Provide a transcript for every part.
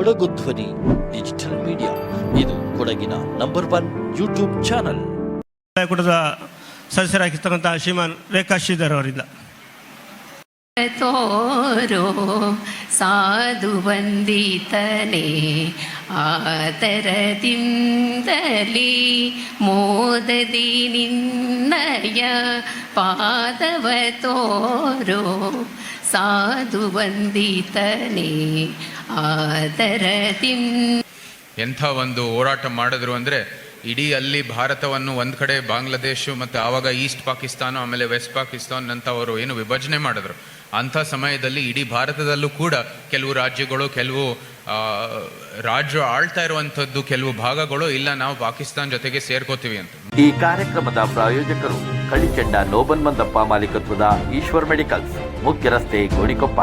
ಕೊಡಗು ಧ್ವನಿ digital media ಇದು ಕೊಡಗಿನ ನಂಬರ್ ಒನ್ ಯೂಟ್ಯೂಬ್ ಚಾನಲ್ ಕೂಟದ ಸದಸ್ಯರಾಗಿರ್ತಕ್ಕಂಥ ಶ್ರೀಮಾನ್ ರೇಖಾ ಶ್ರೀಧರ್ ಅವರಿಂದ. ತೋರೋ ಸಾಧು ವಂದಿತನೆ ಆತರದಿಂದಲಿ ಮೋದದಿ ನಿನ್ನಯ ಪಾದವ ತೋರೋ ಸಾಧು ವಂದಿತನೇ ಆದರದಿಂ ಎಂಥ ಒಂದು ಹೋರಾಟ ಮಾಡಿದ್ರು ಅಂದರೆ ಇಡೀ ಅಲ್ಲಿ ಭಾರತವನ್ನು ಒಂದು ಕಡೆ ಬಾಂಗ್ಲಾದೇಶ ಮತ್ತು ಆವಾಗ ಈಸ್ಟ್ ಪಾಕಿಸ್ತಾನ ಆಮೇಲೆ ವೆಸ್ಟ್ ಪಾಕಿಸ್ತಾನ್ ಅಂತ ಅವರು ಏನು ವಿಭಜನೆ ಮಾಡಿದ್ರು. ಅಂಥ ಸಮಯದಲ್ಲಿ ಇಡೀ ಭಾರತದಲ್ಲೂ ಕೂಡ ಕೆಲವು ರಾಜ್ಯಗಳು ಕೆಲವು ಆ, ರಾಜ್ಯ ಆಳ್ತಾ ಇರುವಂಥದ್ದು ಕೆಲವು ಭಾಗಗಳು ಇಲ್ಲ ನಾವು ಪಾಕಿಸ್ತಾನ ಜೊತೆಗೆ ಸೇರ್ಕೋತೀವಿ ಅಂತ. ಈ ಕಾರ್ಯಕ್ರಮದ ಪ್ರಾಯೋಜಕರು ಕಳಿಚಂಡ ನೋಬನ್ ಮಂದಪ್ಪ ಮಾಲೀಕತ್ವದ ಈಶ್ವರ್ ಮೆಡಿಕಲ್ಸ್. ಮುಖ್ಯ ರಸ್ತೆ ಕೋಡಿಕೊಪ್ಪ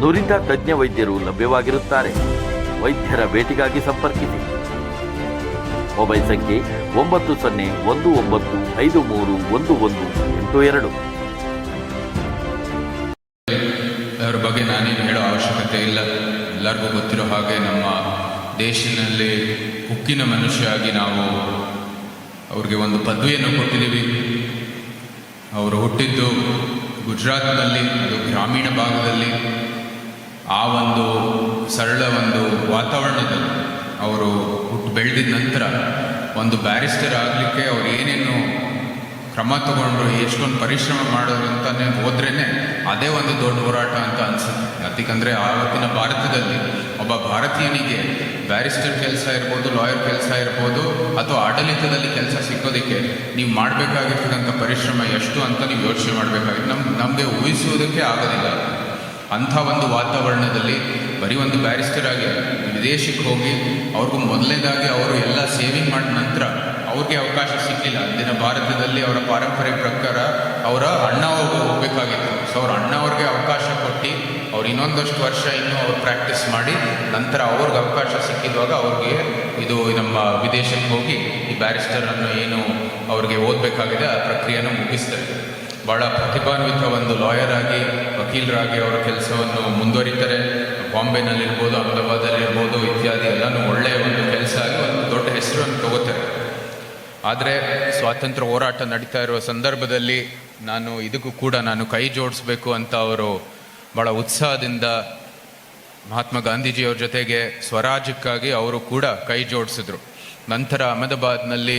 ನುರಿತ ತಜ್ಞ ವೈದ್ಯರು ಲಭ್ಯವಾಗಿರುತ್ತಾರೆ. ವೈದ್ಯರ ಭೇಟಿಗಾಗಿ ಸಂಪರ್ಕಿಸಿ. ಮೊಬೈಲ್ ಸಂಖ್ಯೆ ಒಂಬತ್ತು ಸೊನ್ನೆ ಒಂದು ಒಂಬತ್ತು ಐದು ಮೂರು ಒಂದು ಒಂದು ಎಂಟು ಎರಡು. ಬಗ್ಗೆ ನಾನೇನು ಹೇಳೋ ಅವಶ್ಯಕತೆ ಇಲ್ಲ. ಎಲ್ಲರಿಗೂ ಗೊತ್ತಿರೋ ಹಾಗೆ ನಮ್ಮ ದೇಶದಲ್ಲಿ ಉಕ್ಕಿನ ಮನುಷ್ಯ ಆಗಿ ನಾವು ಅವ್ರಿಗೆ ಒಂದು ಪದವಿಯನ್ನು ಕೊಟ್ಟಿದ್ದೀವಿ. ಅವರು ಹುಟ್ಟಿದ್ದು ಗುಜರಾತ್ನಲ್ಲಿ, ಅದು ಗ್ರಾಮೀಣ ಭಾಗದಲ್ಲಿ. ಆ ಒಂದು ಸರಳ ಒಂದು ವಾತಾವರಣದಲ್ಲಿ ಅವರು ಹುಟ್ಟು ಬೆಳೆದಿದ ನಂತರ ಒಂದು ಬ್ಯಾರಿಸ್ಟರ್ ಆಗಲಿಕ್ಕೆ ಅವ್ರು ಏನೇನು ಕ್ರಮ ತಗೊಂಡು ಎಷ್ಟೊಂದು ಪರಿಶ್ರಮ ಮಾಡೋರು ಅಂತಲೇ ಹೋದ್ರೇ ಅದೇ ಒಂದು ದೊಡ್ಡ ಹೋರಾಟ ಅಂತ ಅನ್ಸುತ್ತೆ. ಯಾಕಂದ್ರೆ ಆವತ್ತಿನ ಭಾರತದಲ್ಲಿ ಒಬ್ಬ ಭಾರತೀಯನಿಗೆ ಬ್ಯಾರಿಸ್ಟರ್ ಕೆಲಸ ಇರ್ಬೋದು, ಲಾಯರ್ ಕೆಲಸ ಇರ್ಬೋದು, ಅಥವಾ ಆಡಳಿತದಲ್ಲಿ ಕೆಲಸ ಸಿಕ್ಕೋದಕ್ಕೆ ನೀವು ಮಾಡಬೇಕಾಗಿರ್ತಕ್ಕಂಥ ಪರಿಶ್ರಮ ಎಷ್ಟು ಅಂತ ನೀವು ಯೋಚನೆ ಮಾಡಬೇಕಾಗಿತ್ತು. ನಮ್, ನಮಗೆ ಊಹಿಸುವುದಕ್ಕೆ ಆಗೋದಿಲ್ಲ. ಅಂಥ ಒಂದು ವಾತಾವರಣದಲ್ಲಿ ಬರೀ ಒಂದು ಬ್ಯಾರಿಸ್ಟರ್ ಆಗಿ ವಿದೇಶಕ್ಕೆ ಹೋಗಿ ಅವ್ರಿಗೂ ಮೊದಲನೇದಾಗಿ ಅವರು ಎಲ್ಲ ಸೇವಿಂಗ್ ಮಾಡಿದ ನಂತರ ಅವ್ರಿಗೆ ಅವಕಾಶ ಸಿಕ್ಕಿಲ್ಲ. ಅಂದಿನ ಭಾರತದಲ್ಲಿ ಅವರ ಪಾರಂಪರೆ ಪ್ರಕಾರ ಅವರ ಅಣ್ಣ ಹೋಗಬೇಕಾಗಿತ್ತು. ಸೊ ಅವ್ರ ಅಣ್ಣ ಅವ್ರಿಗೆ ಅವಕಾಶ ಕೊಟ್ಟು ಅವ್ರು ಇನ್ನೊಂದಷ್ಟು ವರ್ಷ ಇನ್ನೂ ಅವ್ರು ಪ್ರಾಕ್ಟೀಸ್ ಮಾಡಿ ನಂತರ ಅವ್ರಿಗೆ ಅವಕಾಶ ಸಿಕ್ಕಿದಾಗ ಅವ್ರಿಗೆ ಇದು ನಮ್ಮ ವಿದೇಶಕ್ಕೆ ಹೋಗಿ ಈ ಬ್ಯಾರಿಸ್ಟರನ್ನು ಏನು ಅವ್ರಿಗೆ ಓದಬೇಕಾಗಿದೆ ಆ ಪ್ರಕ್ರಿಯೆಯನ್ನು ಮುಗಿಸ್ತಾರೆ ಭಾಳ ಪ್ರತಿಭಾನ್ವಿತ ಒಂದು ಲಾಯರ್ ಆಗಿ, ವಕೀಲರಾಗಿ ಅವರ ಕೆಲಸವನ್ನು ಮುಂದುವರಿತಾರೆ. ಬಾಂಬೆನಲ್ಲಿರ್ಬೋದು, ಅಹಮದಾಬಾದಲ್ಲಿರ್ಬೋದು ಇತ್ಯಾದಿ ಎಲ್ಲನೂ ಒಳ್ಳೆಯ ಒಂದು ಕೆಲಸ ಆಗಿ ಒಂದು ದೊಡ್ಡ ಹೆಸರನ್ನು ತಗೋತಾರೆ. ಆದರೆ ಸ್ವಾತಂತ್ರ್ಯ ಹೋರಾಟ ನಡೀತಾ ಇರುವ ಸಂದರ್ಭದಲ್ಲಿ ನಾನು ಇದಕ್ಕೂ ಕೂಡ ನಾನು ಕೈ ಜೋಡಿಸ್ಬೇಕು ಅಂತ ಅವರು ಭಾಳ ಉತ್ಸಾಹದಿಂದ ಮಹಾತ್ಮ ಗಾಂಧೀಜಿಯವ್ರ ಜೊತೆಗೆ ಸ್ವರಾಜ್ಯಕ್ಕಾಗಿ ಅವರು ಕೂಡ ಕೈ ಜೋಡಿಸಿದ್ರು. ನಂತರ ಅಹಮದಾಬಾದ್ನಲ್ಲಿ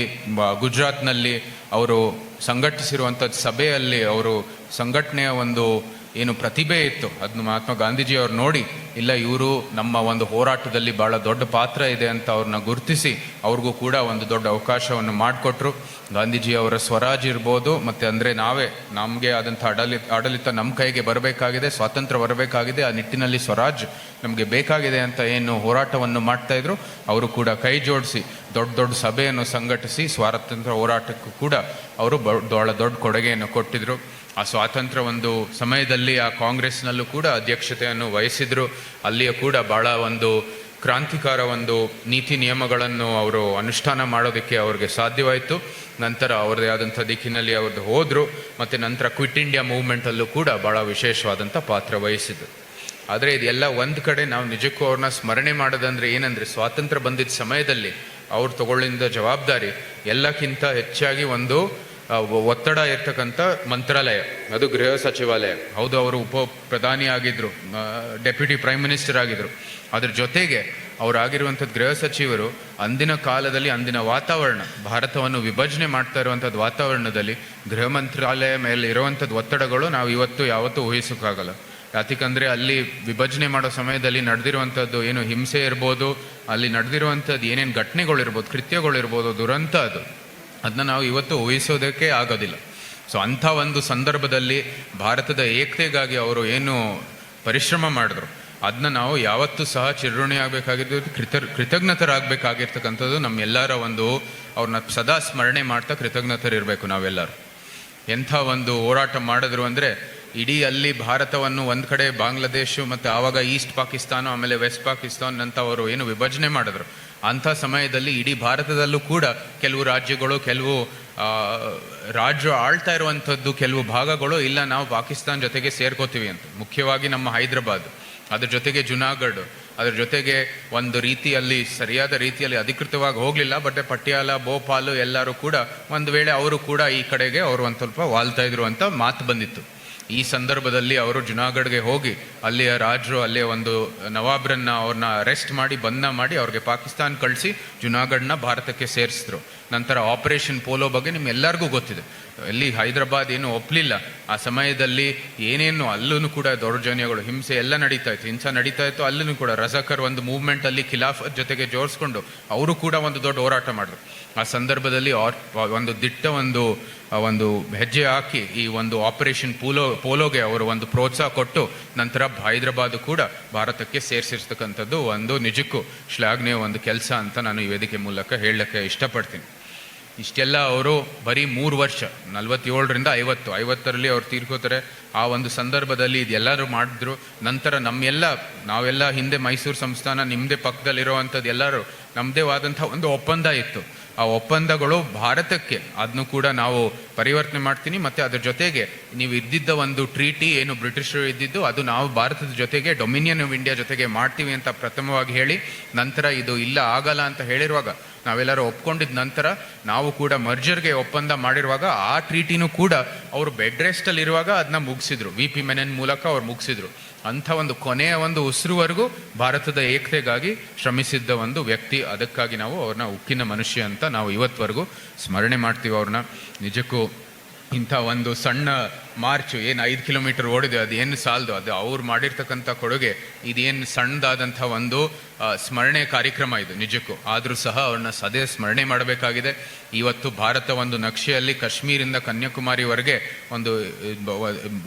ಗುಜರಾತ್ನಲ್ಲಿ ಅವರು ಸಂಘಟಿಸಿರುವಂಥದ್ದು ಸಭೆಯಲ್ಲಿ ಅವರು ಸಂಘಟನೆಯ ಒಂದು ಏನು ಪ್ರತಿಭೆ ಇತ್ತು. ಅದನ್ನು ಮಹಾತ್ಮ ಗಾಂಧೀಜಿಯವ್ರು ನೋಡಿ, ಇಲ್ಲ ಇವರು ನಮ್ಮ ಒಂದು ಹೋರಾಟದಲ್ಲಿ ಭಾಳ ದೊಡ್ಡ ಪಾತ್ರ ಇದೆ ಅಂತ ಅವ್ರನ್ನ ಗುರುತಿಸಿ ಅವ್ರಿಗೂ ಕೂಡ ಒಂದು ದೊಡ್ಡ ಅವಕಾಶವನ್ನು ಮಾಡಿಕೊಟ್ರು. ಗಾಂಧೀಜಿಯವರ ಸ್ವರಾಜ್ ಇರ್ಬೋದು, ಮತ್ತು ಅಂದರೆ ನಾವೇ, ನಮಗೆ ಆದಂಥ ಆಡಳಿತ ಆಡಳಿತ ನಮ್ಮ ಕೈಗೆ ಬರಬೇಕಾಗಿದೆ, ಸ್ವಾತಂತ್ರ್ಯ ಬರಬೇಕಾಗಿದೆ, ಆ ನಿಟ್ಟಿನಲ್ಲಿ ಸ್ವರಾಜ್ ನಮಗೆ ಬೇಕಾಗಿದೆ ಅಂತ ಏನು ಹೋರಾಟವನ್ನು ಮಾಡ್ತಾಯಿದ್ರು ಅವರು ಕೂಡ ಕೈ ಜೋಡಿಸಿ, ದೊಡ್ಡ ದೊಡ್ಡ ಸಭೆಯನ್ನು ಸಂಘಟಿಸಿ, ಸ್ವಾತಂತ್ರ್ಯ ಹೋರಾಟಕ್ಕೂ ಕೂಡ ಅವರು ಬಹಳ ದೊಡ್ಡ ಕೊಡುಗೆಯನ್ನು ಕೊಟ್ಟಿದ್ರು. ಆ ಸ್ವಾತಂತ್ರ್ಯ ಒಂದು ಸಮಯದಲ್ಲಿ ಆ ಕಾಂಗ್ರೆಸ್ನಲ್ಲೂ ಕೂಡ ಅಧ್ಯಕ್ಷತೆಯನ್ನು ವಹಿಸಿದ್ರು. ಅಲ್ಲಿಯೂ ಕೂಡ ಭಾಳ ಒಂದು ಕ್ರಾಂತಿಕಾರ ಒಂದು ನೀತಿ ನಿಯಮಗಳನ್ನು ಅವರು ಅನುಷ್ಠಾನ ಮಾಡೋದಕ್ಕೆ ಅವ್ರಿಗೆ ಸಾಧ್ಯವಾಯಿತು. ನಂತರ ಅವ್ರದ್ದೇ ಆದಂಥ ದಿಕ್ಕಿನಲ್ಲಿ ಅವ್ರದ್ದು ಹೋದರು. ಮತ್ತು ನಂತರ ಕ್ವಿಟ್ ಇಂಡಿಯಾ ಮೂವ್ಮೆಂಟಲ್ಲೂ ಕೂಡ ಭಾಳ ವಿಶೇಷವಾದಂಥ ಪಾತ್ರ ವಹಿಸಿದ್ರು. ಆದರೆ ಇದೆಲ್ಲ ಒಂದು ಕಡೆ ನಾವು ನಿಜಕ್ಕೂ ಅವ್ರನ್ನ ಸ್ಮರಣೆ ಮಾಡೋದಂದರೆ ಏನಂದರೆ ಸ್ವಾತಂತ್ರ್ಯ ಬಂದಿದ್ದ ಸಮಯದಲ್ಲಿ ಅವ್ರು ತಗೊಳ್ಳಿದ ಜವಾಬ್ದಾರಿ ಎಲ್ಲಕ್ಕಿಂತ ಹೆಚ್ಚಾಗಿ ಒಂದು ಒತ್ತಡ ಇರ್ತಕ್ಕಂಥ ಮಂತ್ರಾಲಯ, ಅದು ಗೃಹ ಸಚಿವಾಲಯ. ಹೌದು, ಅವರು ಉಪ ಪ್ರಧಾನಿ ಆಗಿದ್ದರು ಡೆಪ್ಯೂಟಿ ಪ್ರೈಮ್ ಮಿನಿಸ್ಟರ್ ಆಗಿದ್ರು ಅದ್ರ ಜೊತೆಗೆ ಅವರಾಗಿರುವಂಥದ್ದು ಗೃಹ ಸಚಿವರು ಅಂದಿನ ಕಾಲದಲ್ಲಿ ಅಂದಿನ ವಾತಾವರಣ, ಭಾರತವನ್ನು ವಿಭಜನೆ ಮಾಡ್ತಾ ಇರುವಂಥದ್ದು ವಾತಾವರಣದಲ್ಲಿ ಗೃಹ ಮಂತ್ರಾಲಯ ಮೇಲೆ ಇರುವಂಥದ್ದು ಒತ್ತಡಗಳು ನಾವು ಇವತ್ತು ಯಾವತ್ತೂ ಊಹಿಸೋಕ್ಕಾಗಲ್ಲ. ಯಾತಕ್ಕಂದರೆ ಅಲ್ಲಿ ವಿಭಜನೆ ಮಾಡೋ ಸಮಯದಲ್ಲಿ ನಡೆದಿರುವಂಥದ್ದು ಏನು ಹಿಂಸೆ ಇರ್ಬೋದು, ಅಲ್ಲಿ ನಡೆದಿರುವಂಥದ್ದು ಏನೇನು ಘಟನೆಗಳಿರ್ಬೋದು, ಕೃತ್ಯಗಳಿರ್ಬೋದು, ದುರಂತ ಅದು. ಅದನ್ನ ನಾವು ಇವತ್ತು ಊಹಿಸೋದಕ್ಕೆ ಆಗೋದಿಲ್ಲ. ಸೊ ಅಂಥ ಒಂದು ಸಂದರ್ಭದಲ್ಲಿ ಭಾರತದ ಏಕತೆಗಾಗಿ ಅವರು ಏನು ಪರಿಶ್ರಮ ಮಾಡಿದ್ರು ಅದನ್ನ ನಾವು ಯಾವತ್ತೂ ಸಹ ಚಿರಋಣಿ ಆಗಬೇಕಾಗಿದ್ದು, ಕೃತ, ಕೃತಜ್ಞತರಾಗಬೇಕಾಗಿರ್ತಕ್ಕಂಥದ್ದು ನಮ್ಮೆಲ್ಲರ ಒಂದು ಅವ್ರನ್ನ ಸದಾ ಸ್ಮರಣೆ ಮಾಡ್ತಾ ಕೃತಜ್ಞತರಿರಬೇಕು ನಾವೆಲ್ಲರೂ. ಎಂಥ ಒಂದು ಹೋರಾಟ ಮಾಡಿದ್ರು ಅಂದರೆ, ಇಡೀ ಅಲ್ಲಿ ಭಾರತವನ್ನು ಒಂದು ಕಡೆ ಬಾಂಗ್ಲಾದೇಶ ಮತ್ತು ಆವಾಗ ಈಸ್ಟ್ ಪಾಕಿಸ್ತಾನ, ಆಮೇಲೆ ವೆಸ್ಟ್ ಪಾಕಿಸ್ತಾನ್ ಅಂತ ಅವರು ಏನು ವಿಭಜನೆ ಮಾಡಿದ್ರು. ಅಂಥ ಸಮಯದಲ್ಲಿ ಇಡೀ ಭಾರತದಲ್ಲೂ ಕೂಡ ಕೆಲವು ರಾಜ್ಯಗಳು, ಕೆಲವು ರಾಜ್ಯ ಆಳ್ತಾ ಇರುವಂಥದ್ದು ಕೆಲವು ಭಾಗಗಳು ಇಲ್ಲ ನಾವು ಪಾಕಿಸ್ತಾನ ಜೊತೆಗೆ ಸೇರ್ಕೋತೀವಿ ಅಂತ. ಮುಖ್ಯವಾಗಿ ನಮ್ಮ ಹೈದರಾಬಾದ್, ಅದ್ರ ಜೊತೆಗೆ ಜುನಾಗಢ್ ಅದ್ರ ಜೊತೆಗೆ ಒಂದು ರೀತಿಯಲ್ಲಿ, ಸರಿಯಾದ ರೀತಿಯಲ್ಲಿ ಅಧಿಕೃತವಾಗಿ ಹೋಗಲಿಲ್ಲ, ಬಟ್ ಪಟ್ಯಾಲ, ಭೋಪಾಲು ಎಲ್ಲರೂ ಕೂಡ ಒಂದು ವೇಳೆ ಅವರು ಕೂಡ ಈ ಕಡೆಗೆ ಅವರು ಒಂದು ಸ್ವಲ್ಪ ವಾಲ್ತಾ ಇದ್ರು ಅಂತ ಮಾತು ಬಂದಿತ್ತು. ಈ ಸಂದರ್ಭದಲ್ಲಿ ಅವರು ಜುನಾಗಢ್ಗೆ ಹೋಗಿ ಅಲ್ಲಿಯ ರಾಜರು, ಅಲ್ಲಿಯ ಒಂದು ನವಾಬ್ರನ್ನ ಅವ್ರನ್ನ ಅರೆಸ್ಟ್ ಮಾಡಿ ಬಂಧನ ಮಾಡಿ ಅವ್ರಿಗೆ ಪಾಕಿಸ್ತಾನ್ ಕಳಿಸಿ ಜುನಾಗಢ್ನ ಭಾರತಕ್ಕೆ ಸೇರಿಸಿದ್ರು. ನಂತರ ಆಪರೇಷನ್ ಪೋಲೋ ಬಗ್ಗೆ ನಿಮ್ಗೆಲ್ಲರಿಗೂ ಗೊತ್ತಿದೆ. ಎಲ್ಲಿ ಹೈದರಾಬಾದ್ ಏನು ಒಪ್ಪಲಿಲ್ಲ ಆ ಸಮಯದಲ್ಲಿ ಏನೇನು ಅಲ್ಲೂ ಕೂಡ ದೌರ್ಜನ್ಯಗಳು, ಹಿಂಸೆ ಎಲ್ಲ ನಡೀತಾ ಇತ್ತು. ಹಿಂಸೆ ನಡೀತಾ ಇತ್ತು ಅಲ್ಲೂ ಕೂಡ ರಜಾಕರ್ ಒಂದು ಮೂವ್ಮೆಂಟ್ ಅಲ್ಲಿ ಖಿಲಾಫತ್ ಜೊತೆಗೆ ಜೋಡಿಸ್ಕೊಂಡು ಅವರು ಕೂಡ ಒಂದು ದೊಡ್ಡ ಹೋರಾಟ ಮಾಡಿದ್ರು. ಆ ಸಂದರ್ಭದಲ್ಲಿ ಒಂದು ದಿಟ್ಟ ಒಂದು ಒಂದು ಹೆಜ್ಜೆ ಹಾಕಿ ಈ ಒಂದು ಆಪರೇಷನ್ ಪೋಲೋ ಪೋಲೋಗೆ ಅವರು ಒಂದು ಪ್ರೋತ್ಸಾಹ ಕೊಟ್ಟು ನಂತರ ಹೈದರಾಬಾದ್ ಕೂಡ ಭಾರತಕ್ಕೆ ಸೇರಿಸಿರ್ತಕ್ಕಂಥದ್ದು ಒಂದು ನಿಜಕ್ಕೂ ಶ್ಲಾಘನೀಯ ಒಂದು ಕೆಲಸ ಅಂತ ನಾನು ಈ ವೇದಿಕೆ ಮೂಲಕ ಹೇಳಕ್ಕೆ ಇಷ್ಟಪಡ್ತೀನಿ. ಇಷ್ಟೆಲ್ಲ ಅವರು ಬರೀ ಮೂರು ವರ್ಷ, ನಲ್ವತ್ತೇಳರಿಂದ ಐವತ್ತು, ಐವತ್ತರಲ್ಲಿ ಅವ್ರು ತೀರ್ಕೋತಾರೆ. ಆ ಒಂದು ಸಂದರ್ಭದಲ್ಲಿ ಇದೆಲ್ಲರೂ ಮಾಡಿದ್ರು. ನಂತರ ನಮ್ಮೆಲ್ಲ, ನಾವೆಲ್ಲ ಹಿಂದೆ ಮೈಸೂರು ಸಂಸ್ಥಾನ ನಿಮ್ಮದೇ ಪಕ್ಕದಲ್ಲಿರೋವಂಥದ್ದು ಎಲ್ಲರೂ ನಮ್ಮದೇ ಆದಂಥ ಒಂದು ಒಪ್ಪಂದ ಇತ್ತು. ಆ ಒಪ್ಪಂದಗಳು ಭಾರತಕ್ಕೆ. ಅದನ್ನು ಕೂಡ ನಾವು ಪರಿವರ್ತನೆ ಮಾಡ್ತೀನಿ, ಮತ್ತು ಅದ್ರ ಜೊತೆಗೆ ನೀವು ಇದ್ದಿದ್ದ ಒಂದು ಟ್ರೀಟಿ ಏನು ಬ್ರಿಟಿಷರು ಇದ್ದಿದ್ದು, ಅದು ನಾವು ಭಾರತದ ಜೊತೆಗೆ ಡೊಮಿನಿಯನ್ ಆಫ್ ಇಂಡಿಯಾ ಜೊತೆಗೆ ಮಾಡ್ತೀವಿ ಅಂತ ಪ್ರಥಮವಾಗಿ ಹೇಳಿ, ನಂತರ ಇದು ಇಲ್ಲ ಆಗಲ್ಲ ಅಂತ ಹೇಳಿರುವಾಗ, ನಾವೆಲ್ಲರೂ ಒಪ್ಕೊಂಡಿದ್ದ ನಂತರ ನಾವು ಕೂಡ ಮರ್ಜರ್ಗೆ ಒಪ್ಪಂದ ಮಾಡಿರುವಾಗ, ಆ ಟ್ರೀಟಿನೂ ಕೂಡ ಅವರು ಬೆಡ್ ರೆಸ್ಟಲ್ಲಿರುವಾಗ ಅದನ್ನ ಮುಗಿಸಿದ್ರು. ವಿ ಪಿ ಮೆನನ್ ಮೂಲಕ ಅವ್ರು ಮುಗಿಸಿದ್ರು. ಅಂಥ ಒಂದು ಕೊನೆಯ ಒಂದು ಉಸಿರುವರೆಗೂ ಭಾರತದ ಏಕತೆಗಾಗಿ ಶ್ರಮಿಸಿದ್ದ ಒಂದು ವ್ಯಕ್ತಿ. ಅದಕ್ಕಾಗಿ ನಾವು ಅವ್ರನ್ನ ಉಕ್ಕಿನ ಮನುಷ್ಯ ಅಂತ ನಾವು ಇವತ್ತವರೆಗೂ ಸ್ಮರಣೆ ಮಾಡ್ತೀವಿ ಅವ್ರನ್ನ. ನಿಜಕ್ಕೂ ಇಂಥ ಒಂದು ಸಣ್ಣ ಮಾರ್ಚ್, ಏನು ಐದು ಕಿಲೋಮೀಟರ್ ಓಡಿದೆ ಅದೇನು ಸಾಲದು? ಅದು ಅವ್ರು ಮಾಡಿರ್ತಕ್ಕಂಥ ಕೊಡುಗೆ, ಇದೇನು ಸಣ್ಣದಾದಂಥ ಒಂದು ಸ್ಮರಣೆ ಕಾರ್ಯಕ್ರಮ ಇದು ನಿಜಕ್ಕೂ. ಆದರೂ ಸಹ ಅವ್ರನ್ನ ಸದೇ ಸ್ಮರಣೆ ಮಾಡಬೇಕಾಗಿದೆ. ಇವತ್ತು ಭಾರತ ಒಂದು ನಕ್ಷೆಯಲ್ಲಿ ಕಾಶ್ಮೀರಿಂದ ಕನ್ಯಾಕುಮಾರಿವರೆಗೆ ಒಂದು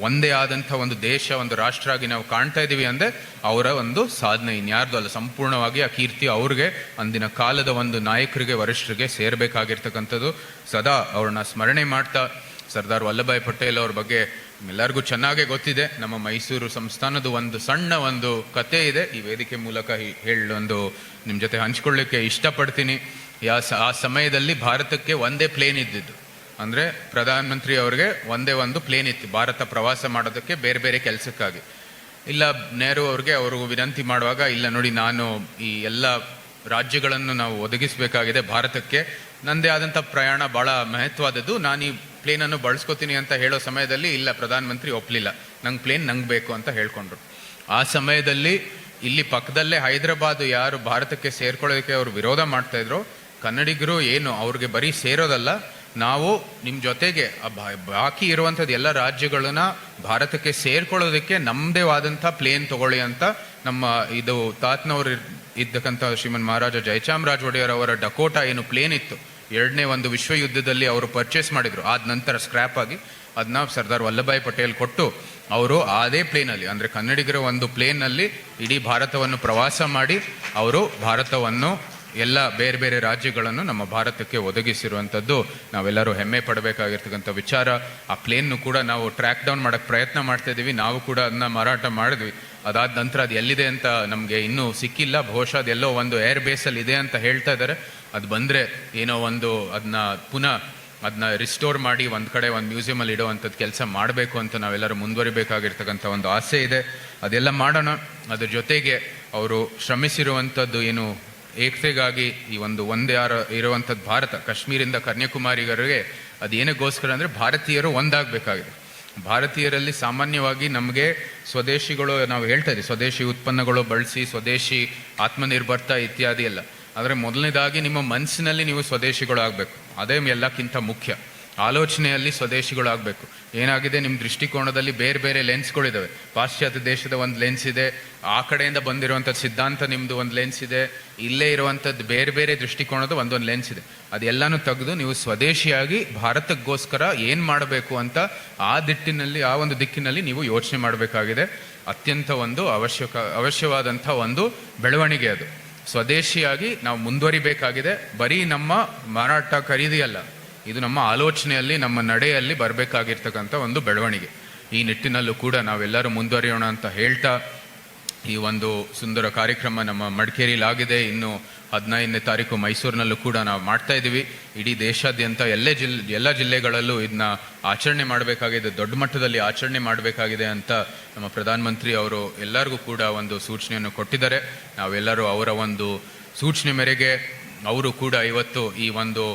ಒಂದೇ ಆದಂಥ ಒಂದು ದೇಶ, ಒಂದು ರಾಷ್ಟ್ರ ಆಗಿ ನಾವು ಕಾಣ್ತಾ ಇದ್ದೀವಿ ಅಂದರೆ ಅವರ ಒಂದು ಸಾಧನೆ. ಇನ್ಯಾರ್ದು ಅಲ್ಲ, ಸಂಪೂರ್ಣವಾಗಿ ಆ ಕೀರ್ತಿ ಅವ್ರಿಗೆ, ಅಂದಿನ ಕಾಲದ ಒಂದು ನಾಯಕರಿಗೆ, ವರಿಷ್ಠರಿಗೆ ಸೇರಬೇಕಾಗಿರ್ತಕ್ಕಂಥದ್ದು. ಸದಾ ಅವ್ರನ್ನ ಸ್ಮರಣೆ ಮಾಡ್ತಾ ಸರ್ದಾರ್ ವಲ್ಲಭಾಯ್ ಪಟೇಲ್ ಅವ್ರ ಬಗ್ಗೆ ಎಲ್ಲರಿಗೂ ಚೆನ್ನಾಗೇ ಗೊತ್ತಿದೆ. ನಮ್ಮ ಮೈಸೂರು ಸಂಸ್ಥಾನದ ಒಂದು ಸಣ್ಣ ಒಂದು ಕತೆ ಇದೆ. ಈ ವೇದಿಕೆ ಮೂಲಕ ಹೇಳೊಂದು ನಿಮ್ಮ ಜೊತೆ ಹಂಚ್ಕೊಳ್ಳಿಕ್ಕೆ ಇಷ್ಟಪಡ್ತೀನಿ. ಯಾ ಆ ಸಮಯದಲ್ಲಿ ಭಾರತಕ್ಕೆ ಒಂದೇ ಪ್ಲೇನ್ ಇದ್ದಿದ್ದು. ಅಂದರೆ ಪ್ರಧಾನಮಂತ್ರಿ ಅವ್ರಿಗೆ ಒಂದೇ ಒಂದು ಪ್ಲೇನ್ ಇತ್ತು. ಭಾರತ ಪ್ರವಾಸ ಮಾಡೋದಕ್ಕೆ ಬೇರೆ ಬೇರೆ ಕೆಲಸಕ್ಕಾಗಿ. ಇಲ್ಲ ನೆಹರು ಅವ್ರಿಗೆ ಅವರು ವಿನಂತಿ ಮಾಡುವಾಗ, ಇಲ್ಲ ನೋಡಿ ನಾನು ಈ ಎಲ್ಲ ರಾಜ್ಯಗಳನ್ನು ನಾವು ಒದಗಿಸಬೇಕಾಗಿದೆ ಭಾರತಕ್ಕೆ. ನನ್ನದೇ ಆದಂಥ ಪ್ರಯಾಣ ಭಾಳ ಮಹತ್ವವಾದದ್ದು ನಾನು ಈ ಪ್ಲೇನನ್ನು ಬಳಸ್ಕೋತೀನಿ ಅಂತ ಹೇಳೋ ಸಮಯದಲ್ಲಿ, ಇಲ್ಲ, ಪ್ರಧಾನಮಂತ್ರಿ ಒಪ್ಪಲಿಲ್ಲ ನಂಗೆ ಪ್ಲೇನ್ ನಂಗೆ ಬೇಕು ಅಂತ ಹೇಳ್ಕೊಂಡ್ರು. ಆ ಸಮಯದಲ್ಲಿ ಇಲ್ಲಿ ಪಕ್ಕದಲ್ಲೇ ಹೈದರಾಬಾದ್ ಯಾರು ಭಾರತಕ್ಕೆ ಸೇರ್ಕೊಳ್ಳೋದಕ್ಕೆ ಅವರು ವಿರೋಧ ಮಾಡ್ತಾ ಇದ್ರು. ಕನ್ನಡಿಗರು ಏನು, ಅವ್ರಿಗೆ ಬರೀ ಸೇರೋದಲ್ಲ, ನಾವು ನಿಮ್ಮ ಜೊತೆಗೆ ಬಾಕಿ ಇರುವಂಥದ್ದು ಎಲ್ಲ ರಾಜ್ಯಗಳನ್ನ ಭಾರತಕ್ಕೆ ಸೇರ್ಕೊಳ್ಳೋದಕ್ಕೆ ನಮ್ಮದೇ ಆದಂಥ ಪ್ಲೇನ್ ತಗೊಳ್ಳಿ ಅಂತ ನಮ್ಮ ಇದು ತಾತ್ನವ್ರು ಇದ್ದಕ್ಕಂಥ ಶ್ರೀಮನ್ ಮಹಾರಾಜ ಜಯಚಾಮರಾಜ ಒಡೆಯರ್ ಅವರ ಡಕೋಟಾ ಏನು ಪ್ಲೇನ್ ಇತ್ತು. ಎರಡನೇ ಒಂದು ವಿಶ್ವ ಯುದ್ಧದಲ್ಲಿ ಅವರು ಪರ್ಚೇಸ್ ಮಾಡಿದರು. ಆದ ನಂತರ ಸ್ಕ್ರ್ಯಾಪ್ ಆಗಿ ಅದನ್ನ ಸರ್ದಾರ್ ವಲ್ಲಭಾಯಿ ಪಟೇಲ್ ಕೊಟ್ಟು ಅವರು ಅದೇ ಪ್ಲೇನಲ್ಲಿ ಅಂದರೆ ಕನ್ನಡಿಗರ ಒಂದು ಪ್ಲೇನಲ್ಲಿ ಇಡೀ ಭಾರತವನ್ನು ಪ್ರವಾಸ ಮಾಡಿ ಅವರು ಭಾರತವನ್ನು ಎಲ್ಲ ಬೇರೆ ಬೇರೆ ರಾಜ್ಯಗಳನ್ನು ನಮ್ಮ ಭಾರತಕ್ಕೆ ಒದಗಿಸಿರುವಂಥದ್ದು ನಾವೆಲ್ಲರೂ ಹೆಮ್ಮೆ ಪಡಬೇಕಾಗಿರ್ತಕ್ಕಂಥ ವಿಚಾರ. ಆ ಪ್ಲೇನ್ನು ಕೂಡ ನಾವು ಟ್ರ್ಯಾಕ್ ಡೌನ್ ಮಾಡೋಕ್ಕೆ ಪ್ರಯತ್ನ ಮಾಡ್ತಾ ಇದ್ದೀವಿ. ನಾವು ಕೂಡ ಅದನ್ನ ಮಾರಾಟ ಮಾಡಿದ್ವಿ. ಅದಾದ ನಂತರ ಅದು ಎಲ್ಲಿದೆ ಅಂತ ನಮಗೆ ಇನ್ನೂ ಸಿಕ್ಕಿಲ್ಲ. ಬಹುಶಃ ಎಲ್ಲೋ ಒಂದು ಏರ್ ಬೇಸಲ್ಲಿ ಇದೆ ಅಂತ ಹೇಳ್ತಾ ಇದ್ದಾರೆ. ಅದು ಬಂದರೆ ಏನೋ ಒಂದು ಅದನ್ನ ಪುನಃ ಅದನ್ನ ರಿಸ್ಟೋರ್ ಮಾಡಿ ಒಂದು ಕಡೆ ಒಂದು ಮ್ಯೂಸಿಯಮಲ್ಲಿ ಇಡುವಂಥದ್ದು ಕೆಲಸ ಮಾಡಬೇಕು ಅಂತ ನಾವೆಲ್ಲರೂ ಮುಂದುವರಿಬೇಕಾಗಿರ್ತಕ್ಕಂಥ ಒಂದು ಆಸೆ ಇದೆ. ಅದೆಲ್ಲ ಮಾಡೋಣ. ಅದ್ರ ಜೊತೆಗೆ ಅವರು ಶ್ರಮಿಸಿರುವಂಥದ್ದು ಏನು ಏಕತೆಗಾಗಿ ಈ ಒಂದು ಒಂದೇ ಆರ ಇರುವಂಥದ್ದು ಭಾರತ, ಕಾಶ್ಮೀರಿಂದ ಕನ್ಯಾಕುಮಾರಿಗರಿಗೆ ಅದೇನಕ್ಕೋಸ್ಕರ ಅಂದರೆ ಭಾರತೀಯರು ಒಂದಾಗಬೇಕಾಗಿದೆ. ಭಾರತೀಯರಲ್ಲಿ ಸಾಮಾನ್ಯವಾಗಿ ನಮಗೆ ಸ್ವದೇಶಿಗಳು, ನಾವು ಹೇಳ್ತಾ ಇದ್ದೀವಿ, ಸ್ವದೇಶಿ ಉತ್ಪನ್ನಗಳು ಬಳಸಿ, ಸ್ವದೇಶಿ ಆತ್ಮನಿರ್ಭರ್ತ ಇತ್ಯಾದಿ ಎಲ್ಲ. ಆದರೆ ಮೊದಲನೇದಾಗಿ ನಿಮ್ಮ ಮನಸ್ಸಿನಲ್ಲಿ ನೀವು ಸ್ವದೇಶಿಗಳು ಆಗಬೇಕು ಅದೇ ಎಲ್ಲಕ್ಕಿಂತ ಮುಖ್ಯ. ಆಲೋಚನೆಯಲ್ಲಿ ಸ್ವದೇಶಿಗಳಾಗಬೇಕು ಏನಾಗಿದೆ? ನಿಮ್ಮ ದೃಷ್ಟಿಕೋನದಲ್ಲಿ ಬೇರೆ ಬೇರೆ ಲೆನ್ಸ್ಗಳಿದ್ದಾವೆ ಪಾಶ್ಚಾತ್ಯ ದೇಶದ ಒಂದು ಲೆನ್ಸ್ ಇದೆ, ಆ ಕಡೆಯಿಂದ ಬಂದಿರುವಂಥ ಸಿದ್ಧಾಂತ ನಿಮ್ಮದು ಒಂದು ಲೆನ್ಸ್ ಇದೆ, ಇಲ್ಲೇ ಇರುವಂಥದ್ದು ಬೇರೆ ಬೇರೆ ದೃಷ್ಟಿಕೋನದ ಒಂದೊಂದು ಲೆನ್ಸ್ ಇದೆ. ಅದೆಲ್ಲನೂ ತೆಗೆದು ನೀವು ಸ್ವದೇಶಿಯಾಗಿ ಭಾರತಕ್ಕೋಸ್ಕರ ಏನು ಮಾಡಬೇಕು ಅಂತ ಆ ದಿಟ್ಟಿನಲ್ಲಿ, ಆ ಒಂದು ದಿಕ್ಕಿನಲ್ಲಿ ನೀವು ಯೋಚನೆ ಮಾಡಬೇಕಾಗಿದೆ. ಅತ್ಯಂತ ಒಂದು ಅವಶ್ಯಕ, ಅವಶ್ಯವಾದಂಥ ಒಂದು ಬೆಳವಣಿಗೆ ಅದು. ಸ್ವದೇಶಿಯಾಗಿ ನಾವು ಮುಂದುವರಿಬೇಕಾಗಿದೆ. ಬರೀ ನಮ್ಮ ಮಾರಾಟ ಖರೀದಿ ಅಲ್ಲ ಇದು ನಮ್ಮ ಆಲೋಚನೆಯಲ್ಲಿ, ನಮ್ಮ ನಡೆಯಲ್ಲಿ ಬರಬೇಕಾಗಿರ್ತಕ್ಕಂಥ ಒಂದು ಬೆಳವಣಿಗೆ. ಈ ನಿಟ್ಟಿನಲ್ಲೂ ಕೂಡ ನಾವೆಲ್ಲರೂ ಮುಂದುವರಿಯೋಣ ಅಂತ ಹೇಳ್ತಾ, ಈ ಒಂದು ಸುಂದರ ಕಾರ್ಯಕ್ರಮ ನಮ್ಮ ಮಡಿಕೇರಿಲಾಗಿದೆ ಇನ್ನು ಹದಿನೈದನೇ ತಾರೀಕು ಮೈಸೂರಿನಲ್ಲೂ ಕೂಡ ನಾವು ಮಾಡ್ತಾ ಇದ್ದೀವಿ. ಇಡೀ ದೇಶಾದ್ಯಂತ ಎಲ್ಲೇ ಜಿಲ್, ಎಲ್ಲ ಜಿಲ್ಲೆಗಳಲ್ಲೂ ಇದನ್ನ ಆಚರಣೆ ಮಾಡಬೇಕಾಗಿದೆ, ದೊಡ್ಡ ಮಟ್ಟದಲ್ಲಿ ಆಚರಣೆ ಮಾಡಬೇಕಾಗಿದೆ ಅಂತ ನಮ್ಮ ಪ್ರಧಾನಮಂತ್ರಿ ಅವರು ಎಲ್ಲರಿಗೂ ಕೂಡ ಒಂದು ಸೂಚನೆಯನ್ನು ಕೊಟ್ಟಿದ್ದಾರೆ. ನಾವೆಲ್ಲರೂ ಅವರ ಒಂದು ಸೂಚನೆ ಮೇರೆಗೆ, ಅವರು ಕೂಡ ಇವತ್ತು ಈ ಒಂದು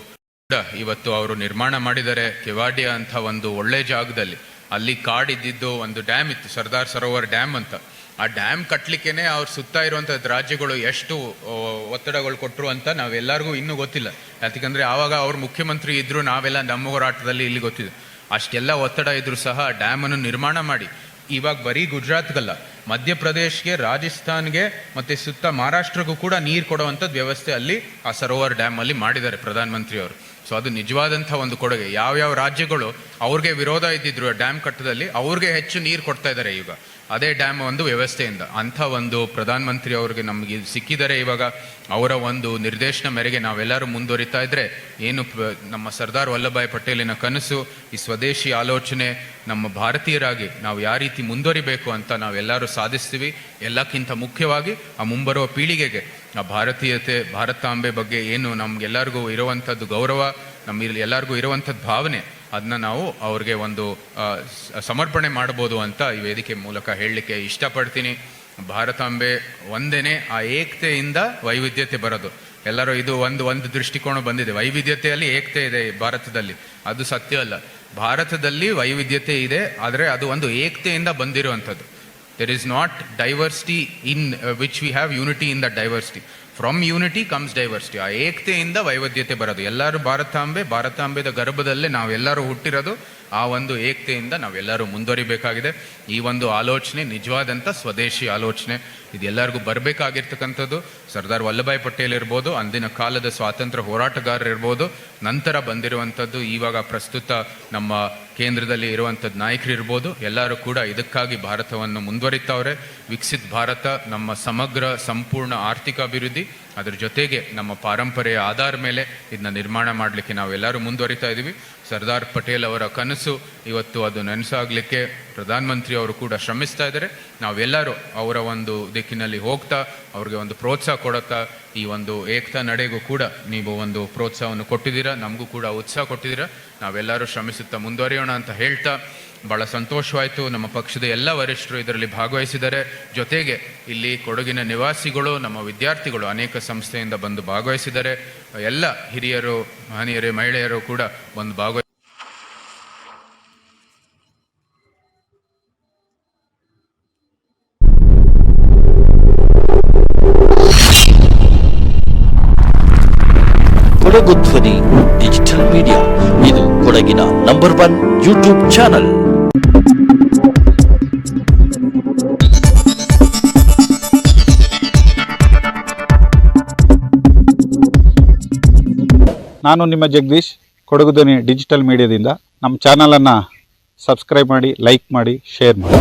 ಇವತ್ತು ಅವರು ನಿರ್ಮಾಣ ಮಾಡಿದರೆ ಕೆವಾಡಿಯಾ ಅಂತ ಒಂದು ಒಳ್ಳೆ ಜಾಗದಲ್ಲಿ. ಅಲ್ಲಿ ಕಾಡಿದ್ದಿದ್ದು ಒಂದು ಡ್ಯಾಮ್ ಇತ್ತು, ಸರ್ದಾರ್ ಸರೋವರ್ ಡ್ಯಾಮ್ ಅಂತ. ಆ ಡ್ಯಾಮ್ ಕಟ್ಟಲಿಕ್ಕೇನೆ ಅವ್ರ ಸುತ್ತ ಇರುವಂಥ ರಾಜ್ಯಗಳು ಎಷ್ಟು ಒತ್ತಡಗಳು ಕೊಟ್ಟರು ಅಂತ ನಾವೆಲ್ಲರಿಗೂ ಇನ್ನೂ ಗೊತ್ತಿಲ್ಲ. ಯಾಕಂದ್ರೆ ಆವಾಗ ಅವ್ರ ಮುಖ್ಯಮಂತ್ರಿ ಇದ್ದರು ನಾವೆಲ್ಲ ನಮ್ಮ ಹೋರಾಟದಲ್ಲಿ ಇಲ್ಲಿ ಗೊತ್ತಿದೆ. ಅಷ್ಟೆಲ್ಲ ಒತ್ತಡ ಇದ್ರು ಸಹ ಡ್ಯಾಮ್ ಅನ್ನು ನಿರ್ಮಾಣ ಮಾಡಿ. ಇವಾಗ ಬರೀ ಗುಜರಾತ್ಗಲ್ಲ, ಮಧ್ಯಪ್ರದೇಶ್ಗೆ, ರಾಜಸ್ಥಾನ್ಗೆ ಮತ್ತೆ ಸುತ್ತ ಮಹಾರಾಷ್ಟ್ರಕ್ಕೂ ಕೂಡ ನೀರು ಕೊಡುವಂಥದ್ದು ವ್ಯವಸ್ಥೆ ಅಲ್ಲಿ ಆ ಸರೋವರ್ ಡ್ಯಾಮ್ ಅಲ್ಲಿ ಮಾಡಿದ್ದಾರೆ ಪ್ರಧಾನಮಂತ್ರಿ ಅವರು ಸೊ ಅದು ನಿಜವಾದಂಥ ಒಂದು ಕೊಡುಗೆ. ಯಾವ್ಯಾವ ರಾಜ್ಯಗಳು ಅವ್ರಿಗೆ ವಿರೋಧ ಇದ್ದಿದ್ರು ಡ್ಯಾಮ್ ಕಟ್ಟದಲ್ಲಿ, ಅವ್ರಿಗೆ ಹೆಚ್ಚು ನೀರು ಕೊಡ್ತಾ ಇದ್ದಾರೆ ಈಗ. ಅದೇ ಡ್ಯಾಮ್ ಒಂದು ವ್ಯವಸ್ಥೆಯಿಂದ. ಅಂಥ ಒಂದು ಪ್ರಧಾನಮಂತ್ರಿ ಅವ್ರಿಗೆ ನಮಗೆ ಸಿಕ್ಕಿದ್ದಾರೆ ಇವಾಗ ಅವರ ಒಂದು ನಿರ್ದೇಶನ ಮೇರೆಗೆ ನಾವೆಲ್ಲರೂ ಮುಂದುವರಿತಾ ಇದ್ದರೆ ಏನು ನಮ್ಮ ಸರ್ದಾರ್ ವಲ್ಲಭಾಯ್ ಪಟೇಲಿನ ಕನಸು, ಈ ಸ್ವದೇಶಿ ಆಲೋಚನೆ, ನಮ್ಮ ಭಾರತೀಯರಾಗಿ ನಾವು ಯಾವ ರೀತಿ ಮುಂದುವರಿಬೇಕು ಅಂತ ನಾವೆಲ್ಲರೂ ಸಾಧಿಸ್ತೀವಿ. ಎಲ್ಲಕ್ಕಿಂತ ಮುಖ್ಯವಾಗಿ ಆ ಮುಂಬರುವ ಪೀಳಿಗೆಗೆ ಆ ಭಾರತೀಯತೆ, ಭಾರತಾಂಬೆ ಬಗ್ಗೆ ಏನು ನಮ್ಗೆಲ್ಲರಿಗೂ ಇರುವಂಥದ್ದು ಗೌರವ ನಮ್ಮ ಎಲ್ಲರಿಗೂ ಇರುವಂಥದ್ದು ಭಾವನೆ ಅದನ್ನ ನಾವು ಅವ್ರಿಗೆ ಒಂದು ಸಮರ್ಪಣೆ ಮಾಡ್ಬೋದು ಅಂತ ಈ ವೇದಿಕೆ ಮೂಲಕ ಹೇಳಲಿಕ್ಕೆ ಇಷ್ಟಪಡ್ತೀನಿ. ಭಾರತಾಂಬೆ ಒಂದೇನೆ ಆ ಏಕತೆಯಿಂದ ವೈವಿಧ್ಯತೆ ಬರೋದು. ಎಲ್ಲರೂ ಇದು ಒಂದು ಒಂದು ದೃಷ್ಟಿಕೋನ ಬಂದಿದೆ. ವೈವಿಧ್ಯತೆಯಲ್ಲಿ ಏಕತೆ ಇದೆ ಭಾರತದಲ್ಲಿ. ಅದು ಸತ್ಯ ಅಲ್ಲ. ಭಾರತದಲ್ಲಿ ವೈವಿಧ್ಯತೆ ಇದೆ, ಆದರೆ ಅದು ಒಂದು ಏಕತೆಯಿಂದ ಬಂದಿರುವಂಥದ್ದು. There is not diversity in which we have unity in the diversity from unity comes diversity ಆ ಏಕತೆಯಿಂದ ವೈವಿಧ್ಯತೆ ಬರೋದು. ಎಲ್ಲರೂ ಭಾರತಾಂಬೆ, ಭಾರತಾಂಬೆದ ಗರ್ಭದಲ್ಲೇ ನಾವೆಲ್ಲರೂ ಹುಟ್ಟಿರೋದು. ಆ ಒಂದು ಏಕತೆಯಿಂದ ನಾವೆಲ್ಲರೂ ಮುಂದುವರಿಬೇಕಾಗಿದೆ. ಈ ಒಂದು ಆಲೋಚನೆ ನಿಜವಾದಂಥ ಸ್ವದೇಶಿ ಆಲೋಚನೆ. ಇದು ಎಲ್ಲರಿಗೂ ಬರಬೇಕಾಗಿರ್ತಕ್ಕಂಥದ್ದು. ಸರ್ದಾರ್ ವಲ್ಲಭಾಯ್ ಪಟೇಲ್ ಇರ್ಬೋದು, ಅಂದಿನ ಕಾಲದ ಸ್ವಾತಂತ್ರ್ಯ ಹೋರಾಟಗಾರರಿರ್ಬೋದು, ನಂತರ ಬಂದಿರುವಂಥದ್ದು ಇವಾಗ ಪ್ರಸ್ತುತ ನಮ್ಮ ಕೇಂದ್ರದಲ್ಲಿ ಇರುವಂಥದ್ದು ನಾಯಕರು ಇರ್ಬೋದು ಎಲ್ಲರೂ ಕೂಡ ಇದಕ್ಕಾಗಿ ಭಾರತವನ್ನು ಮುಂದುವರಿತಾವ್ರೆ. ವಿಕಸಿತ ಭಾರತ ನಮ್ಮ ಸಮಗ್ರ, ಸಂಪೂರ್ಣ ಆರ್ಥಿಕ ಅಭಿವೃದ್ಧಿ, ಅದರ ಜೊತೆಗೆ ನಮ್ಮ ಪಾರಂಪರೆಯ ಆಧಾರ ಮೇಲೆ ಇದನ್ನ ನಿರ್ಮಾಣ ಮಾಡಲಿಕ್ಕೆ ನಾವೆಲ್ಲರೂ ಮುಂದುವರಿತಾ ಇದ್ದೀವಿ ಸರ್ದಾರ್ ಪಟೇಲ್ ಅವರ ಕನಸು ಇವತ್ತು ಅದು ನನಸಾಗಲಿಕ್ಕೆ ಪ್ರಧಾನಮಂತ್ರಿ ಅವರು ಕೂಡ ಶ್ರಮಿಸ್ತಾ ಇದ್ದಾರೆ. ನಾವೆಲ್ಲರೂ ಅವರ ಒಂದು ದಿಕ್ಕಿನಲ್ಲಿ ಹೋಗ್ತಾ, ಅವ್ರಿಗೆ ಒಂದು ಪ್ರೋತ್ಸಾಹ ಕೊಡುತ್ತಾ ಈ ಒಂದು ಏಕತಾ ನಡೆಗೂ ಕೂಡ ನೀವು ಒಂದು ಪ್ರೋತ್ಸಾಹವನ್ನು ಕೊಟ್ಟಿದ್ದೀರಾ, ನಮಗೂ ಕೂಡ ಉತ್ಸಾಹ ಕೊಟ್ಟಿದ್ದೀರಾ. ನಾವೆಲ್ಲರೂ ಶ್ರಮಿಸುತ್ತಾ ಮುಂದುವರಿಯೋಣ ಅಂತ ಹೇಳ್ತಾ, ಬಹಳ ಸಂತೋಷವಾಯಿತು. ನಮ್ಮ ಪಕ್ಷದ ಎಲ್ಲ ವರಿಷ್ಠರು ಇದರಲ್ಲಿ ಭಾಗವಹಿಸಿದ್ದಾರೆ. ಜೊತೆಗೆ ಇಲ್ಲಿ ಕೊಡಗಿನ ನಿವಾಸಿಗಳು, ನಮ್ಮ ವಿದ್ಯಾರ್ಥಿಗಳು ಅನೇಕ ಸಂಸ್ಥೆಯಿಂದ ಬಂದು ಭಾಗವಹಿಸಿದ್ದಾರೆ. ಎಲ್ಲ ಹಿರಿಯರು, ಮಹನೀಯರು, ಮಹಿಳೆಯರು ಕೂಡ ಬಂದು ಭಾಗವಹಿಸಿ ಒನ್ ಯೂಟ್ಯೂಬ್ ಚಾನಲ್ ನಾನು ನಿಮ್ಮ ಜಗದೀಶ್, ಕೊಡಗು ಧ್ವನಿ ಡಿಜಿಟಲ್ ಮೀಡಿಯಾದಿಂದ ನಮ್ಮ ಚಾನಲನ್ನು ಸಬ್ಸ್ಕ್ರೈಬ್ ಮಾಡಿ ಲೈಕ್ ಮಾಡಿ ಶೇರ್ ಮಾಡಿ.